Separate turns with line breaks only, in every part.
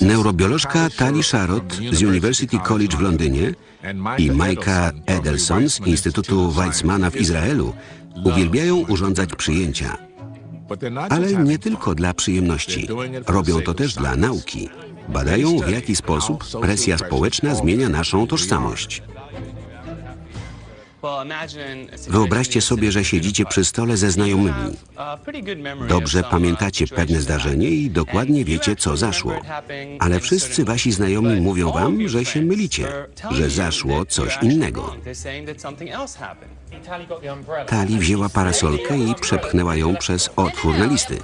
Neurobiolożka Tali Sharot z University College w Londynie i Majka Edelson z Instytutu Weizmana w Izraelu uwielbiają urządzać przyjęcia. Ale nie tylko dla przyjemności. Robią to też dla nauki. Badają, w jaki sposób presja społeczna zmienia naszą tożsamość. Wyobraźcie sobie, że siedzicie przy stole ze znajomymi. Dobrze pamiętacie pewne zdarzenie i dokładnie wiecie, co zaszło. Ale wszyscy wasi znajomi mówią wam, że się mylicie, że zaszło coś innego. Tali wzięła parasolkę i przepchnęła ją przez otwór na listy.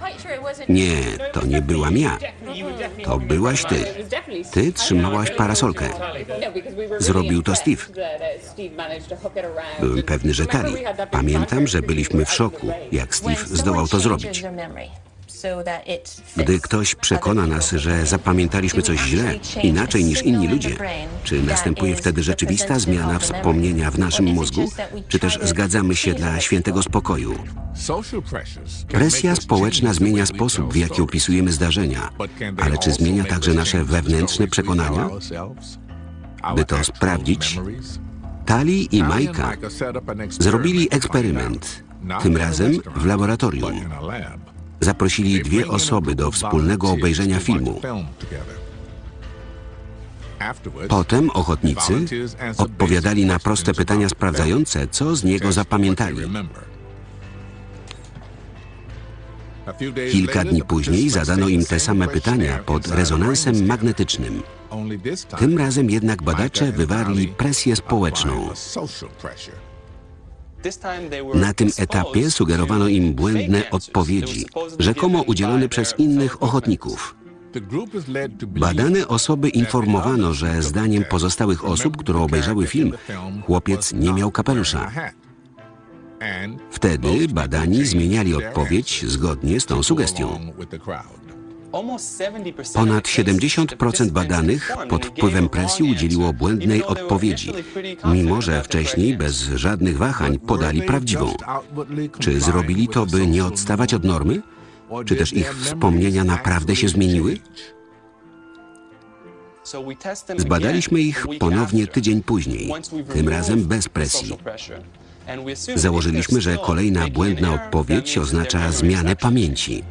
Nie, to nie byłam ja. To byłaś ty. Ty trzymałaś parasolkę. Zrobił to Steve. Byłem pewny, że Tali. Pamiętam, że byliśmy w szoku, jak Steve zdołał to zrobić. Gdy ktoś przekona nas, że zapamiętaliśmy coś źle, inaczej niż inni ludzie, czy następuje wtedy rzeczywista zmiana wspomnienia w naszym mózgu, czy też zgadzamy się dla świętego spokoju? Presja społeczna zmienia sposób, w jaki opisujemy zdarzenia, ale czy zmienia także nasze wewnętrzne przekonania? By to sprawdzić, Tali i Majka zrobili eksperyment, tym razem w laboratorium. Zaprosili dwie osoby do wspólnego obejrzenia filmu. Potem ochotnicy odpowiadali na proste pytania sprawdzające, co z niego zapamiętali. Kilka dni później zadano im te same pytania pod rezonansem magnetycznym. Tym razem jednak badacze wywarli presję społeczną. Na tym etapie sugerowano im błędne odpowiedzi, rzekomo udzielone przez innych ochotników. Badane osoby informowano, że zdaniem pozostałych osób, które obejrzały film, chłopiec nie miał kapelusza. Wtedy badani zmieniali odpowiedź zgodnie z tą sugestią. Ponad 70% badanych pod wpływem presji udzieliło błędnej odpowiedzi, mimo że wcześniej bez żadnych wahań podali prawdziwą. Czy zrobili to, by nie odstawać od normy? Czy też ich wspomnienia naprawdę się zmieniły? Zbadaliśmy ich ponownie tydzień później, tym razem bez presji. Założyliśmy, że kolejna błędna odpowiedź oznacza zmianę pamięci.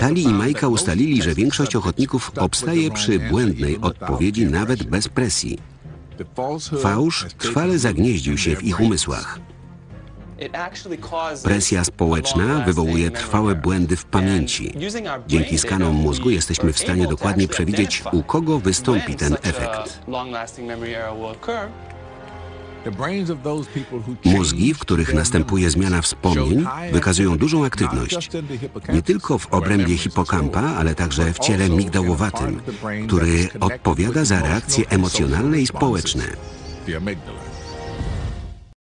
Tali i Majka ustalili, że większość ochotników obstaje przy błędnej odpowiedzi nawet bez presji. Fałsz trwale zagnieździł się w ich umysłach. Presja społeczna wywołuje trwałe błędy w pamięci. Dzięki skanom mózgu jesteśmy w stanie dokładnie przewidzieć, u kogo wystąpi ten efekt. Mózgi, w których następuje zmiana wspomnień, wykazują dużą aktywność. Nie tylko w obrębie hipokampa, ale także w ciele migdałowatym, który odpowiada za reakcje emocjonalne i społeczne.